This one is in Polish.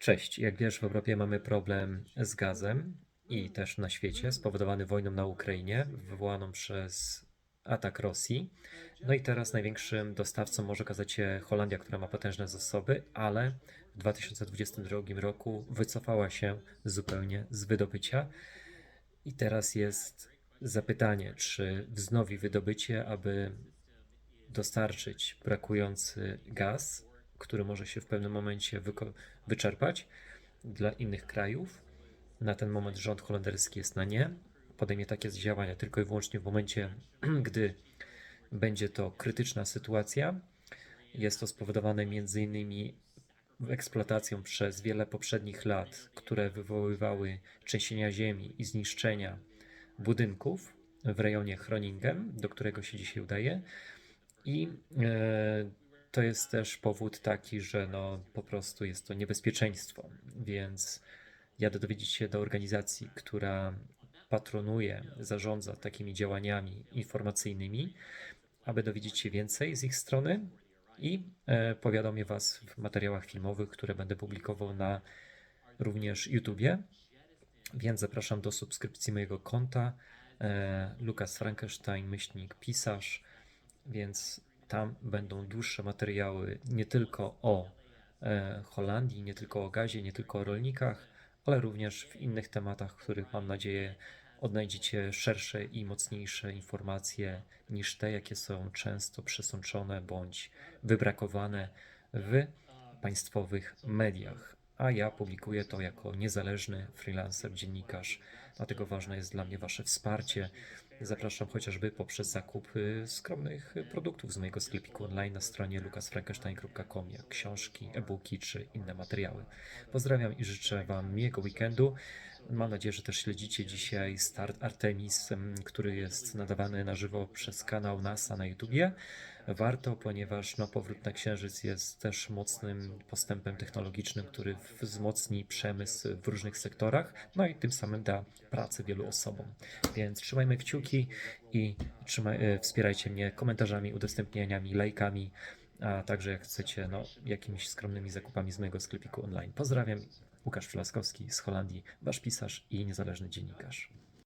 Cześć. Jak wiesz, w Europie mamy problem z gazem i też na świecie, spowodowany wojną na Ukrainie, wywołaną przez atak Rosji. No i teraz największym dostawcą może okazać się Holandia, która ma potężne zasoby, ale w 2022 roku wycofała się zupełnie z wydobycia. I teraz jest zapytanie, czy wznowi wydobycie, aby dostarczyć brakujący gaz, który może się w pewnym momencie wyczerpać dla innych krajów. Na ten moment rząd holenderski jest na nie. Podejmie takie działania tylko i wyłącznie w momencie, gdy będzie to krytyczna sytuacja. Jest to spowodowane między innymi eksploatacją przez wiele poprzednich lat, które wywoływały trzęsienia ziemi i zniszczenia budynków w rejonie Groningen, do którego się dzisiaj udaje. I e, to jest też powód taki, że no, po prostu jest to niebezpieczeństwo. Więc jadę dowiedzieć się do organizacji, która patronuje, zarządza takimi działaniami informacyjnymi, aby dowiedzieć się więcej z ich strony i e, powiadomię Was w materiałach filmowych, które będę publikował na również YouTubie. Więc zapraszam do subskrypcji mojego konta e, Lukas Frankenstein, myślnik, pisarz, więc tam będą dłuższe materiały nie tylko o e, Holandii, nie tylko o gazie, nie tylko o rolnikach, ale również w innych tematach, w których mam nadzieję odnajdziecie szersze i mocniejsze informacje niż te, jakie są często przesączone bądź wybrakowane w państwowych mediach. A ja publikuję to jako niezależny freelancer, dziennikarz, dlatego ważne jest dla mnie Wasze wsparcie. Zapraszam chociażby poprzez zakup skromnych produktów z mojego sklepiku online na stronie lukasfrankenstein.com, jak książki, e-booki czy inne materiały. Pozdrawiam i życzę Wam miłego weekendu. Mam nadzieję, że też śledzicie dzisiaj start Artemis, em, który jest nadawany na żywo przez kanał NASA na YouTubie. Warto, ponieważ no, powrót na Księżyc jest też mocnym postępem technologicznym, który wzmocni przemysł w różnych sektorach, no i tym samym da pracę wielu osobom. Więc trzymajmy kciuki i trzymaj, e, wspierajcie mnie komentarzami, udostępnieniami, lajkami, a także jak chcecie, no, jakimiś skromnymi zakupami z mojego sklepiku online. Pozdrawiam, Łukasz Przylaskowski z Holandii, wasz pisarz i niezależny dziennikarz.